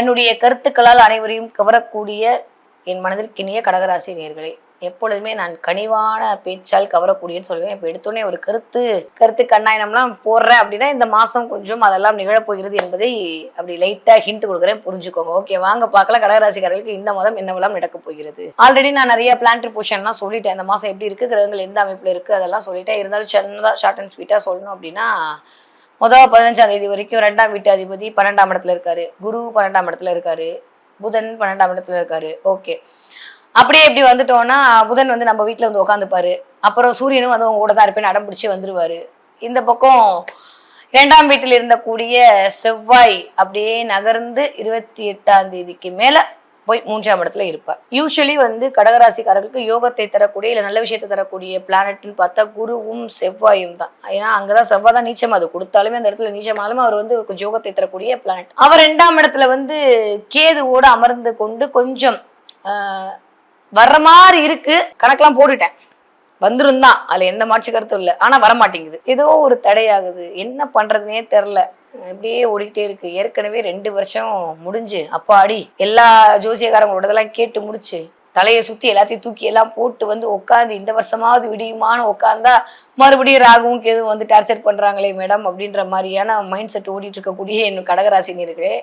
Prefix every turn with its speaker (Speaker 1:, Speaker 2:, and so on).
Speaker 1: தன்னுடைய கருத்துக்களால் அனைவரையும் கவரக்கூடிய என் மனதிற்கினிய கடகராசி நேர்களே எப்பொழுதுமே நான் கனிவான பேச்சால் கவரக்கூடியன்னு சொல்லுவேன் இப்போ எடுத்தோடனே ஒரு கருத்து கருத்து கண்ணாயனம்லாம் போடுறேன் அப்படின்னா இந்த மாதம் கொஞ்சம் அதெல்லாம் நிகழப்போகிறது என்பதை அப்படி லைட்டாக ஹிண்ட் கொடுக்குறேன். புரிஞ்சுக்கோங்க. ஓகே வாங்க பார்க்கலாம். கடகராசிக்காரர்களுக்கு இந்த மாதம் என்னவெல்லாம் நடக்கப் போகிறது? ஆல்ரெடி நான் நிறைய பிளான்ட் பொசிஷன்லாம் சொல்லிட்டேன். இந்த மாதம் எப்படி இருக்குது கிரகங்கள் எந்த அமைப்பில் இருக்குது அதெல்லாம் சொல்லிட்டேன். இருந்தாலும் சின்னதாக ஷார்ட் அண்ட் ஸ்வீட்டாக சொல்லணும் அப்படின்னா முதல் பதினஞ்சாம் தேதி வரைக்கும் ரெண்டாம் வீட்டு அதிபதி பன்னெண்டாம் இடத்துல இருக்காரு. குரு பன்னெண்டாம் இடத்துல இருக்காரு. புதன் பன்னெண்டாம் இடத்துல இருக்காரு. ஓகே. அப்படியே இப்படி வந்துட்டோம்னா புதன் வந்து நம்ம வீட்டில் வந்து உட்காந்துப்பாரு அப்புறம் சூரியனும் வந்து உங்க கூட தான் இருப்பேன்னு அடம் பிடிச்சி வந்துருவாரு. இந்த பக்கம் இரண்டாம் வீட்டில் இருந்தக்கூடிய செவ்வாய் அப்படியே நகர்ந்து இருபத்தி எட்டாம் தேதிக்கு மேலே போய் மூன்றாம் இடத்துல இருப்பார். யூஸ்வலி வந்து கடகராசிக்காரர்களுக்கு யோகத்தை தரக்கூடிய இல்லை நல்ல விஷயத்தை தரக்கூடிய பிளானட்னு பார்த்தா குருவும் செவ்வாயும் தான். ஏன்னா அங்கதான் செவ்வாய் தான் நீச்சம். அது கொடுத்தாலுமே அந்த இடத்துல நீச்சமாலுமே அவர் வந்து ஒரு யோகத்தை தரக்கூடிய பிளானட் அவர் ரெண்டாம் இடத்துல வந்து கேதுவோடு அமர்ந்து கொண்டு கொஞ்சம் வர்ற மாதிரி இருக்கு. கணக்கெல்லாம் போட்டுட்டேன். வந்துரும் தான் அதுல எந்த மாற்று கருத்தும் இல்லை. ஆனா வரமாட்டேங்குது. ஏதோ ஒரு தடையாகுது. என்ன பண்றதுனே தெரில அப்படியே ஓடிக்கிட்டே இருக்கு. ஏற்கனவே ரெண்டு வருஷம் முடிஞ்சு. அப்பாடி எல்லா ஜோசியக்காரங்களோடதெல்லாம் கேட்டு முடிச்சு தலையை சுத்தி எல்லாத்தையும் தூக்கி எல்லாம் போட்டு வந்து உட்காந்து இந்த வருஷமாவது விடியுமான்னு உட்காந்தா மறுபடியும் ராகுவும் கேதுவும் வந்து டார்ச்சர் பண்றாங்களே மேடம் அப்படின்ற மாதிரியான மைண்ட் செட் ஓடிட்டு இருக்கக்கூடிய என் கடகராசினியர்களே